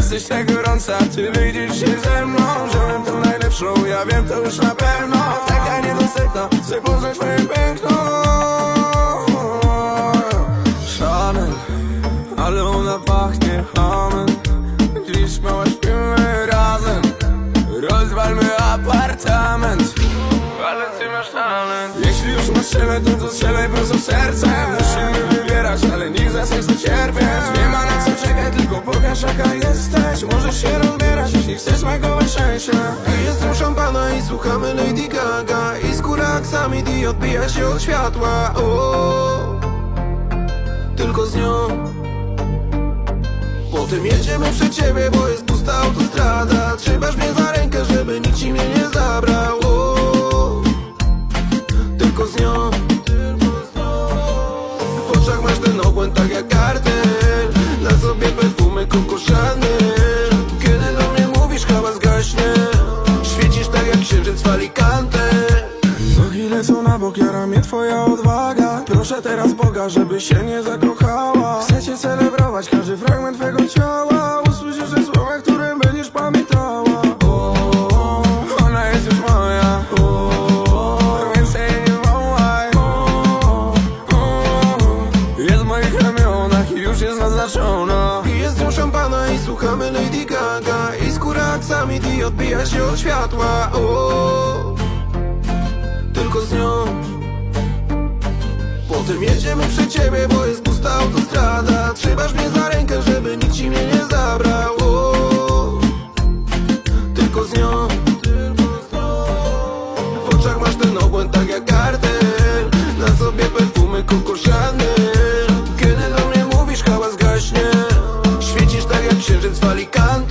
Jesteś tak gorąca, ty wyjdziesz się ze mną. Wziąłem tą najlepszą, ja wiem to już na pewno. Taka niedostępna, chcę poznać twoje piękno. Chanel, ale ona pachnie hamem. Dziś mała śpimy razem. Rozwalmy apartament. Ale ty masz talent. Jeśli już masz siebie, to to strzelaj prosto w serce. Musimy wybierać, ale nikt z nas nie cierpieć pokaż jaka jesteś. Możesz się rozbierać, jeśli chcesz smakować szczęście Jestem szampana i słuchamy Lady Gaga. I skóra aksamit i odbija się od światła. O, Tylko z nią. Potem jedziemy przed ciebie, bo jest pusta autostrada. Trzymasz mnie za rękę, żeby nikt ci mnie nie zabrał. O, Tylko z nią. W oczach masz ten obłęd tak jak kartel bok jara mnie twoja odwaga. Proszę teraz Boga, żeby się nie zakochała. Chcę cię celebrować, każdy fragment twego ciała. Usłyszysz te słowa, które będziesz pamiętała. O, Ona jest już moja. O, Więcej nie wołaj. O, o, Jest w moich ramionach i już jest naznaczona. I jest nią szampana i słuchamy Lady Gaga. I skóra aksamit i odbija się od światła. O, Potem jedziemy przed ciebie, bo jest pusta autostrada. Trzymasz mnie za rękę, żeby nikt ci mnie nie zabrał. O, Tylko z nią. W oczach masz ten obłęd tak jak kartel. Na sobie perfumy Coco Kiedy do mnie mówisz hałas gaśnie. Świecisz tak jak księżyc w Alicante